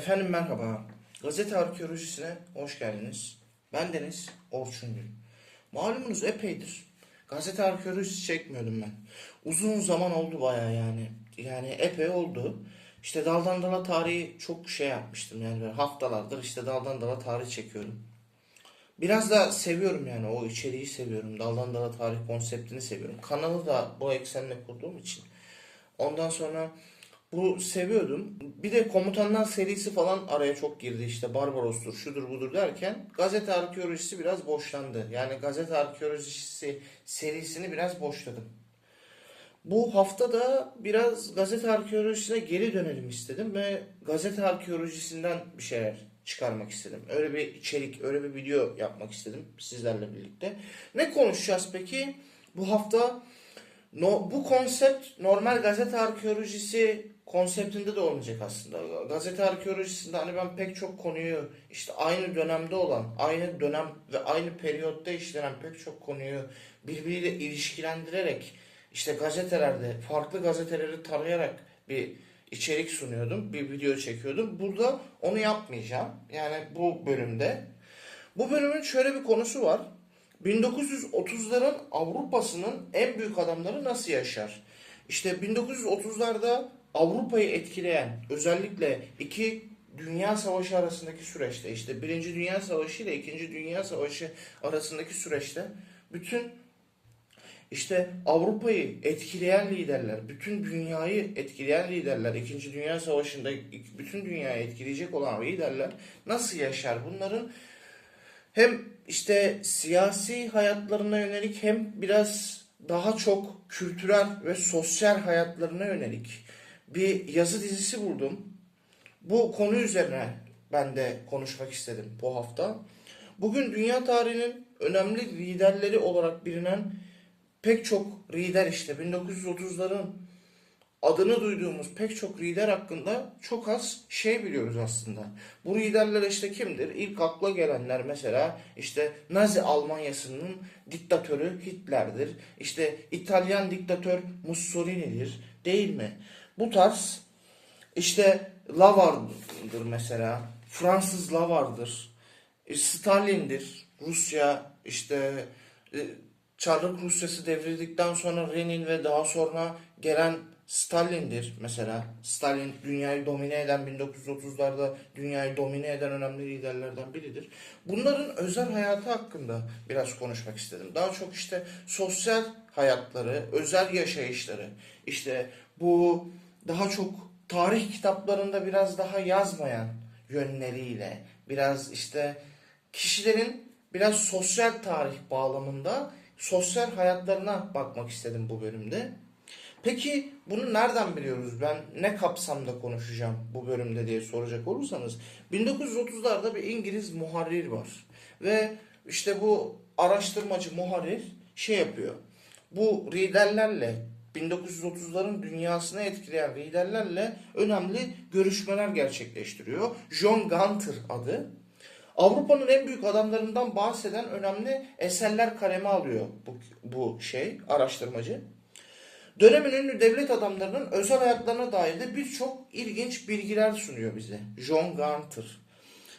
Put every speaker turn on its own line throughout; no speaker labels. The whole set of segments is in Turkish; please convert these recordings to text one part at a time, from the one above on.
Efendim merhaba. Gazete arkeolojisine hoş geldiniz. Ben Deniz Orçun Gül. Malumunuz epeydir. Gazete arkeolojisi çekmiyordum ben. Uzun zaman oldu baya yani. Yani epey oldu. İşte daldan dala tarihi çok şey yapmıştım yani haftalardır işte daldan dala tarih çekiyorum. Biraz da seviyorum yani o içeriği seviyorum. Daldan dala tarih konseptini seviyorum. Kanalı da bu eksenle kurduğum için. Ondan sonra bu seviyordum. Bir de komutanlar serisi falan araya çok girdi işte Barbaros'tur şudur budur derken gazete arkeolojisi biraz boşlandı. Yani gazete arkeolojisi serisini biraz boşladım. Bu hafta da biraz gazete arkeolojisine geri dönelim istedim ve gazete arkeolojisinden bir şeyler çıkarmak istedim. Öyle bir içerik, öyle bir video yapmak istedim sizlerle birlikte. Ne konuşacağız peki? Bu hafta no, bu konsept normal gazete arkeolojisi konseptinde de olmayacak aslında. Gazete arkeolojisinde hani ben pek çok konuyu işte aynı dönemde olan, aynı dönem ve aynı periyotta işlenen pek çok konuyu birbiriyle ilişkilendirerek işte gazetelerde farklı gazeteleri tarayarak bir içerik sunuyordum, bir video çekiyordum. Burada onu yapmayacağım. Yani bu bölümde. Bu bölümün şöyle bir konusu var. 1930'ların Avrupa'sının en büyük adamları nasıl yaşar? İşte 1930'larda Avrupa'yı etkileyen özellikle iki Dünya Savaşı arasındaki süreçte işte Birinci Dünya Savaşı ile İkinci Dünya Savaşı arasındaki süreçte bütün işte Avrupa'yı etkileyen liderler, bütün dünyayı etkileyen liderler, İkinci Dünya Savaşı'nda bütün dünyayı etkileyecek olan liderler nasıl yaşar? Bunların hem işte siyasi hayatlarına yönelik hem biraz daha çok kültürel ve sosyal hayatlarına yönelik bir yazı dizisi buldum. Bu konu üzerine ben de konuşmak istedim bu hafta. Bugün dünya tarihinin önemli liderleri olarak bilinen pek çok lider işte 1930'ların adını duyduğumuz pek çok lider hakkında çok az şey biliyoruz aslında. Bu liderler işte kimdir? İlk akla gelenler mesela işte Nazi Almanyası'nın diktatörü Hitler'dir. İşte İtalyan diktatör Mussolini'dir değil mi? Bu tarz işte Lavar'dır mesela. Fransız Lavar'dır. E, Stalin'dir. Rusya işte e, Çarlık Rusyası devrildikten sonra Lenin ve daha sonra gelen Stalin'dir mesela. Stalin dünyayı domine eden 1930'larda dünyayı domine eden önemli liderlerden biridir. Bunların özel hayatı hakkında biraz konuşmak istedim. Daha çok işte sosyal hayatları, özel yaşayışları, işte bu daha çok tarih kitaplarında biraz daha yazmayan yönleriyle, biraz işte kişilerin biraz sosyal tarih bağlamında sosyal hayatlarına bakmak istedim bu bölümde. Peki bunu nereden biliyoruz? Ben ne kapsamda konuşacağım bu bölümde diye soracak olursanız 1930'larda bir İngiliz muharrir var. Ve işte bu araştırmacı muharrir şey yapıyor. Bu liderlerle 1930'ların dünyasını etkileyen liderlerle önemli görüşmeler gerçekleştiriyor. John Gunter adı. Avrupa'nın en büyük adamlarından bahseden önemli eserler kaleme alıyor bu, bu şey araştırmacı. Dönemin ünlü devlet adamlarının özel hayatlarına dair de birçok ilginç bilgiler sunuyor bize. John Gunter.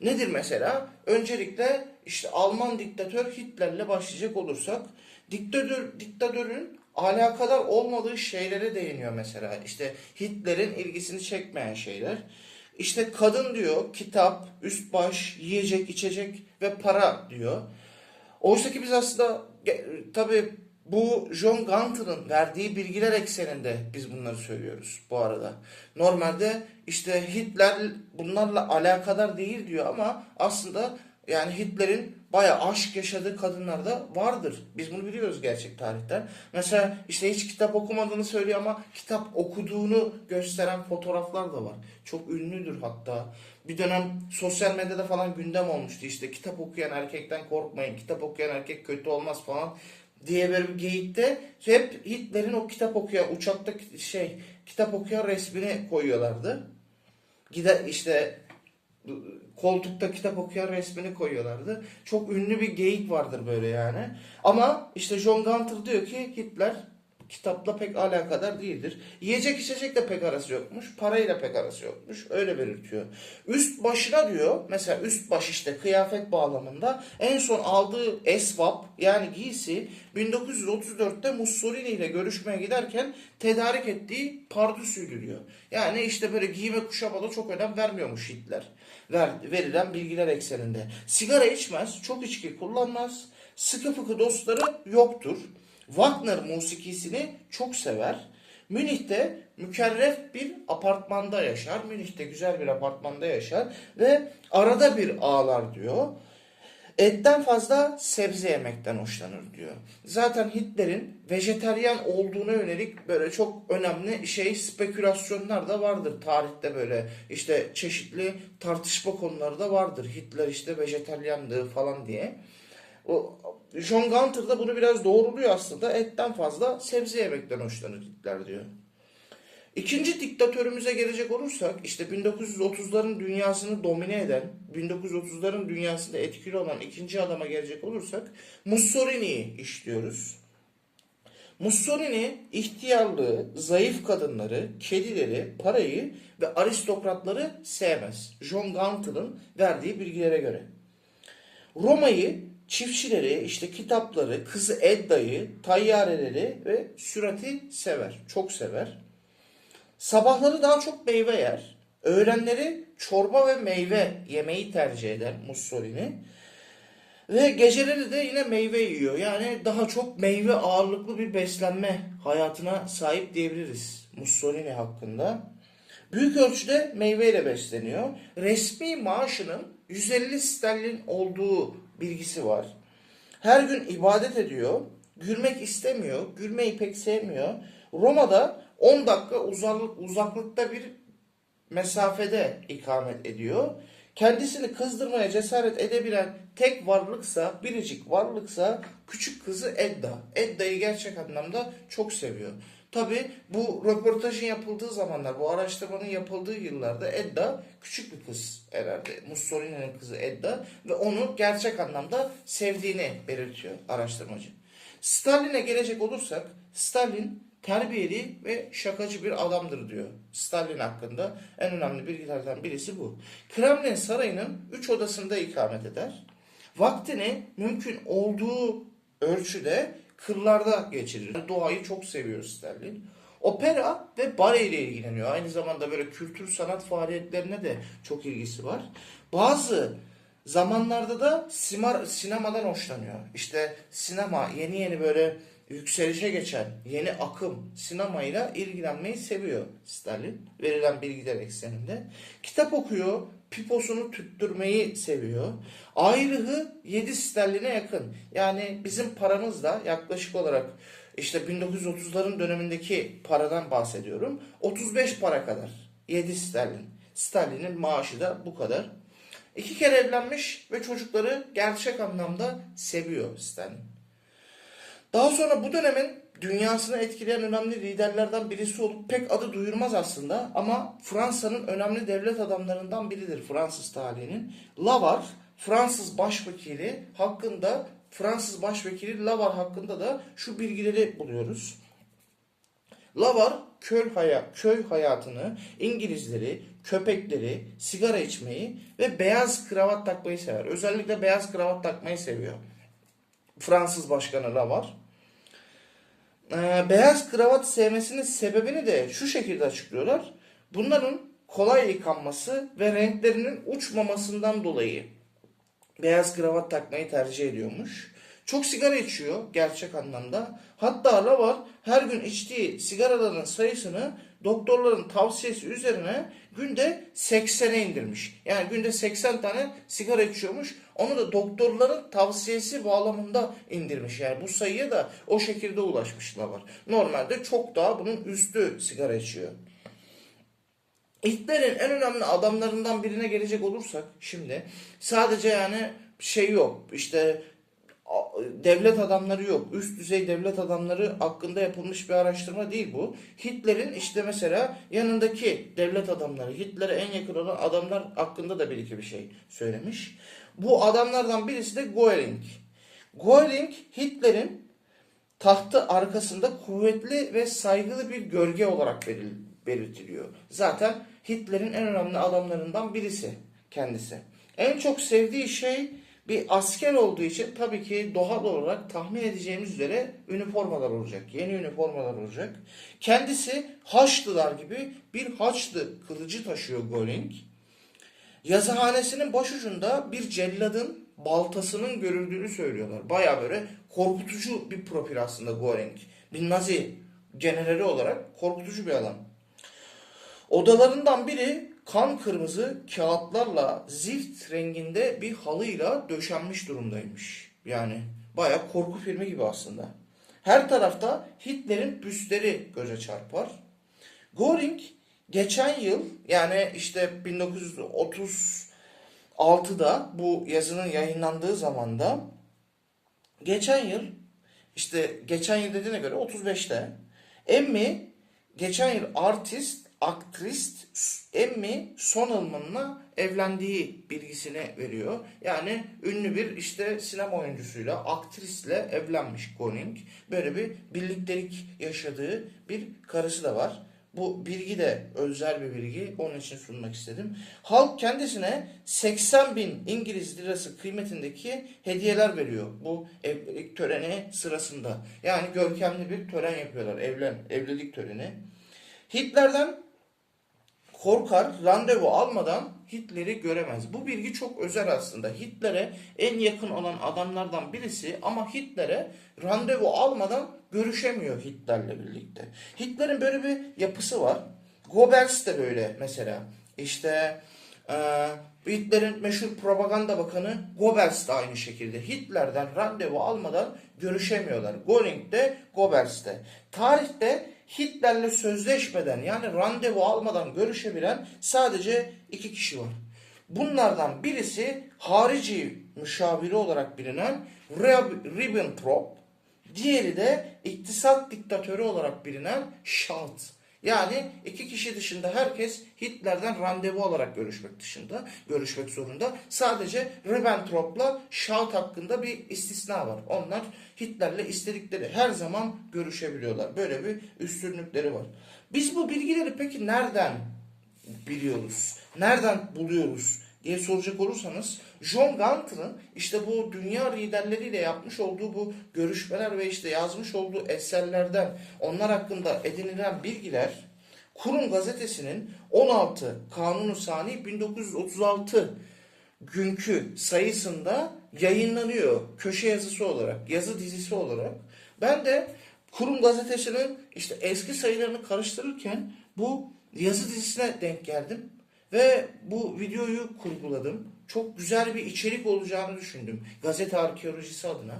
Nedir mesela? Öncelikle işte Alman diktatör Hitler'le başlayacak olursak diktatör diktatörün alakadar olmadığı şeylere değiniyor mesela. İşte Hitler'in ilgisini çekmeyen şeyler. İşte kadın diyor, kitap, üst baş, yiyecek, içecek ve para diyor. Oysa ki biz aslında tabi bu John Gunter'ın verdiği bilgiler ekseninde biz bunları söylüyoruz bu arada. Normalde işte Hitler bunlarla alakadar değil diyor ama aslında yani Hitler'in bayağı aşk yaşadığı kadınlar da vardır. Biz bunu biliyoruz gerçek tarihten. Mesela işte hiç kitap okumadığını söylüyor ama kitap okuduğunu gösteren fotoğraflar da var. Çok ünlüdür hatta. Bir dönem sosyal medyada falan gündem olmuştu işte kitap okuyan erkekten korkmayın, kitap okuyan erkek kötü olmaz falan diye bir geyikte hep Hitler'in o kitap okuyan uçakta şey kitap okuyan resmini koyuyorlardı. Gider işte koltukta kitap okuyan resmini koyuyorlardı. Çok ünlü bir geyik vardır böyle yani. Ama işte John Gunter diyor ki Hitler kitapla pek alakadar değildir. Yiyecek içecekle pek arası yokmuş. Parayla pek arası yokmuş. Öyle belirtiyor. Üst başına diyor mesela üst baş işte kıyafet bağlamında en son aldığı esvap yani giysi 1934'te Mussolini ile görüşmeye giderken tedarik ettiği pardüsüydü diyor. Yani işte böyle giyime kuşama da çok önem vermiyormuş Hitler. Ver, verilen bilgiler ekseninde. Sigara içmez, çok içki kullanmaz, sıkı fıkı dostları yoktur. Wagner musikisini çok sever. Münih'te mükerref bir apartmanda yaşar. Münih'te güzel bir apartmanda yaşar ve arada bir ağlar diyor. Etten fazla sebze yemekten hoşlanır diyor. Zaten Hitler'in vejeteryan olduğuna yönelik böyle çok önemli şey spekülasyonlar da vardır tarihte böyle işte çeşitli tartışma konuları da vardır. Hitler işte vejeteryanlığı falan diye. O John Gunter da bunu biraz doğruluyor aslında. Etten fazla sebze yemekten hoşlanır Hitler diyor. İkinci diktatörümüze gelecek olursak işte 1930'ların dünyasını domine eden, 1930'ların dünyasında etkili olan ikinci adama gelecek olursak Mussolini'yi işliyoruz. Mussolini ihtiyarlığı, zayıf kadınları, kedileri, parayı ve aristokratları sevmez. John Gunter'ın verdiği bilgilere göre. Roma'yı, çiftçileri, işte kitapları, kızı Edda'yı, tayyareleri ve sürati sever. Çok sever. Sabahları daha çok meyve yer. Öğlenleri çorba ve meyve yemeyi tercih eder Mussolini. Ve geceleri de yine meyve yiyor. Yani daha çok meyve ağırlıklı bir beslenme hayatına sahip diyebiliriz Mussolini hakkında. Büyük ölçüde meyveyle besleniyor. Resmi maaşının 150 sterlin olduğu bilgisi var. Her gün ibadet ediyor. Gülmek istemiyor. Gülmeyi pek sevmiyor. Roma'da 10 dakika uzaklık, uzaklıkta bir mesafede ikamet ediyor. Kendisini kızdırmaya cesaret edebilen tek varlıksa, biricik varlıksa küçük kızı Edda. Edda'yı gerçek anlamda çok seviyor. Tabi bu röportajın yapıldığı zamanlar, bu araştırmanın yapıldığı yıllarda Edda küçük bir kız herhalde. Mussolini'nin kızı Edda ve onu gerçek anlamda sevdiğini belirtiyor araştırmacı. Stalin'e gelecek olursak, Stalin terbiyeli ve şakacı bir adamdır diyor. Stalin hakkında en önemli bilgilerden birisi bu. Kremlin sarayının 3 odasında ikamet eder. Vaktini mümkün olduğu ölçüde kırlarda geçirir. Doğayı çok seviyor Stalin. Opera ve bale ile ilgileniyor. Aynı zamanda böyle kültür sanat faaliyetlerine de çok ilgisi var. Bazı zamanlarda da simar, sinemadan hoşlanıyor. İşte sinema yeni yeni böyle yükselişe geçen yeni akım sinemayla ilgilenmeyi seviyor Stalin. Verilen bilgiler ekseninde. Kitap okuyor, piposunu tüttürmeyi seviyor. Ayrığı 7 sterline yakın. Yani bizim paramızla yaklaşık olarak işte 1930'ların dönemindeki paradan bahsediyorum. 35 para kadar. 7 sterlin. Stalin'in maaşı da bu kadar. İki kere evlenmiş ve çocukları gerçek anlamda seviyor Stalin. Daha sonra bu dönemin dünyasını etkileyen önemli liderlerden birisi olup pek adı duyurmaz aslında ama Fransa'nın önemli devlet adamlarından biridir Fransız tarihinin. Lavar, Fransız başvekili hakkında Fransız başvekili Lavar hakkında da şu bilgileri buluyoruz. Lavar köy, haya, köy hayatını, İngilizleri, köpekleri, sigara içmeyi ve beyaz kravat takmayı sever. Özellikle beyaz kravat takmayı seviyor. Fransız başkanı Lavar. Ee, beyaz kravat sevmesinin sebebini de şu şekilde açıklıyorlar. Bunların kolay yıkanması ve renklerinin uçmamasından dolayı beyaz kravat takmayı tercih ediyormuş. Çok sigara içiyor gerçek anlamda. Hatta Lavar her gün içtiği sigaraların sayısını doktorların tavsiyesi üzerine günde 80'e indirmiş. Yani günde 80 tane sigara içiyormuş. Onu da doktorların tavsiyesi bağlamında indirmiş. Yani bu sayıya da o şekilde ulaşmış Lavar. Normalde çok daha bunun üstü sigara içiyor. Hitler'in en önemli adamlarından birine gelecek olursak şimdi sadece yani şey yok işte devlet adamları yok. Üst düzey devlet adamları hakkında yapılmış bir araştırma değil bu. Hitler'in işte mesela yanındaki devlet adamları, Hitler'e en yakın olan adamlar hakkında da bir iki bir şey söylemiş. Bu adamlardan birisi de Göring. Göring Hitler'in tahtı arkasında kuvvetli ve saygılı bir gölge olarak belir- belirtiliyor. Zaten Hitler'in en önemli adamlarından birisi kendisi. En çok sevdiği şey bir asker olduğu için tabii ki doğal olarak tahmin edeceğimiz üzere üniformalar olacak. Yeni üniformalar olacak. Kendisi Haçlılar gibi bir Haçlı kılıcı taşıyor Göring. Yazıhanesinin başucunda bir celladın baltasının görüldüğünü söylüyorlar. Baya böyle korkutucu bir profil aslında Göring. Bir Nazi generali olarak korkutucu bir adam. Odalarından biri kan kırmızı kağıtlarla zift renginde bir halıyla döşenmiş durumdaymış. Yani baya korku filmi gibi aslında. Her tarafta Hitler'in büstleri göze çarpar. Göring geçen yıl yani işte 1936'da bu yazının yayınlandığı zamanda geçen yıl işte geçen yıl dediğine göre 35'te Emmy geçen yıl artist, aktrist Emmy Sonelman'la evlendiği bilgisini veriyor. Yani ünlü bir işte sinema oyuncusuyla, aktrisle evlenmiş Goning. Böyle bir birliktelik yaşadığı bir karısı da var. Bu bilgi de özel bir bilgi. Onun için sunmak istedim. Halk kendisine 80 bin İngiliz lirası kıymetindeki hediyeler veriyor. Bu evlilik töreni sırasında. Yani görkemli bir tören yapıyorlar. Evlen, evlilik töreni. Hitler'den korkar, randevu almadan Hitler'i göremez. Bu bilgi çok özel aslında. Hitler'e en yakın olan adamlardan birisi ama Hitler'e randevu almadan görüşemiyor Hitler'le birlikte. Hitler'in böyle bir yapısı var. Goebbels de böyle mesela. İşte e, Hitler'in meşhur propaganda bakanı Goebbels de aynı şekilde. Hitler'den randevu almadan görüşemiyorlar. Göring de Goebbels de. Tarihte Hitler'le sözleşmeden yani randevu almadan görüşebilen sadece iki kişi var. Bunlardan birisi harici müşaviri olarak bilinen Rib- Ribbentrop, diğeri de iktisat diktatörü olarak bilinen Schalt. Yani iki kişi dışında herkes Hitler'den randevu alarak görüşmek dışında, görüşmek zorunda. Sadece Ribbentrop'la Schalt hakkında bir istisna var. Onlar Hitler'le istedikleri her zaman görüşebiliyorlar. Böyle bir üstünlükleri var. Biz bu bilgileri peki nereden biliyoruz? Nereden buluyoruz diye soracak olursanız John Gunter'ın işte bu dünya liderleriyle yapmış olduğu bu görüşmeler ve işte yazmış olduğu eserlerden onlar hakkında edinilen bilgiler Kurum gazetesinin 16 Kanunu Sani 1936 günkü sayısında yayınlanıyor köşe yazısı olarak, yazı dizisi olarak. Ben de Kurum gazetesinin işte eski sayılarını karıştırırken bu yazı dizisine denk geldim ve bu videoyu kurguladım. Çok güzel bir içerik olacağını düşündüm gazete arkeolojisi adına.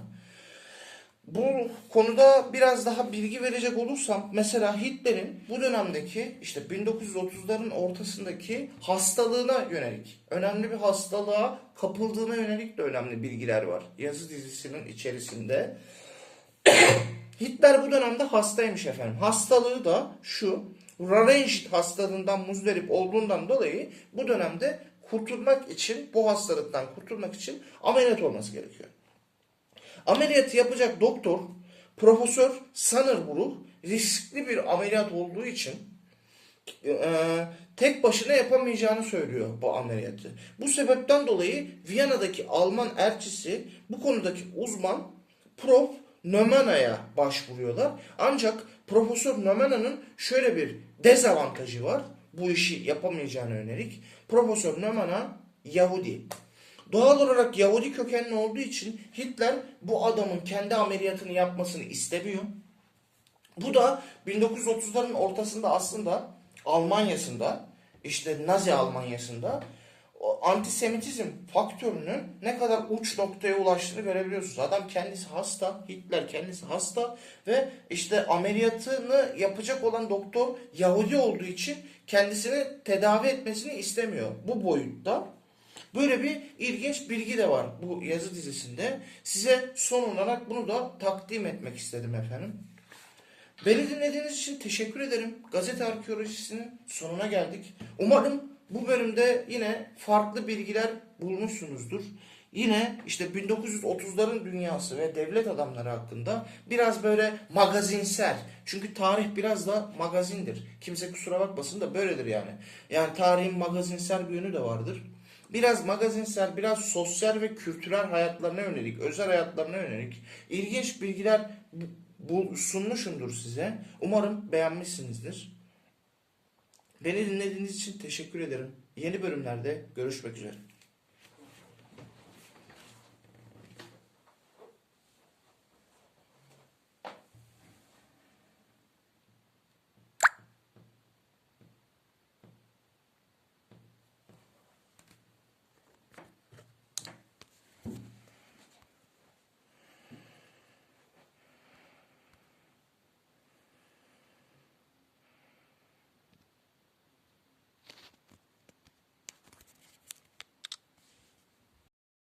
Bu konuda biraz daha bilgi verecek olursam mesela Hitler'in bu dönemdeki işte 1930'ların ortasındaki hastalığına yönelik önemli bir hastalığa kapıldığına yönelik de önemli bilgiler var. Yazı dizisinin içerisinde. Hitler bu dönemde hastaymış efendim. Hastalığı da şu. Rarengit hastalığından muzdarip olduğundan dolayı bu dönemde kurtulmak için bu hastalıktan kurtulmak için ameliyat olması gerekiyor. Ameliyatı yapacak doktor Profesör Sannerbruch riskli bir ameliyat olduğu için e, tek başına yapamayacağını söylüyor bu ameliyatı. Bu sebepten dolayı Viyana'daki Alman elçisi bu konudaki uzman Prof. Nömana'ya başvuruyorlar. Ancak Profesör Nömana'nın şöyle bir dezavantajı var. Bu işi yapamayacağına yönelik. Profesör Nömana Yahudi. Doğal olarak Yahudi kökenli olduğu için Hitler bu adamın kendi ameliyatını yapmasını istemiyor. Bu da 1930'ların ortasında aslında Almanya'sında işte Nazi Almanya'sında antisemitizm faktörünün ne kadar uç noktaya ulaştığını görebiliyorsunuz. Adam kendisi hasta, Hitler kendisi hasta ve işte ameliyatını yapacak olan doktor Yahudi olduğu için kendisini tedavi etmesini istemiyor. Bu boyutta. Böyle bir ilginç bilgi de var bu yazı dizisinde. Size son olarak bunu da takdim etmek istedim efendim. Beni dinlediğiniz için teşekkür ederim. Gazete arkeolojisinin sonuna geldik. Umarım bu bölümde yine farklı bilgiler bulmuşsunuzdur. Yine işte 1930'ların dünyası ve devlet adamları hakkında biraz böyle magazinsel. Çünkü tarih biraz da magazindir. Kimse kusura bakmasın da böyledir yani. Yani tarihin magazinsel bir yönü de vardır. Biraz magazinsel, biraz sosyal ve kültürel hayatlarına yönelik, özel hayatlarına yönelik ilginç bilgiler sunmuşumdur size. Umarım beğenmişsinizdir. Beni dinlediğiniz için teşekkür ederim. Yeni bölümlerde görüşmek üzere.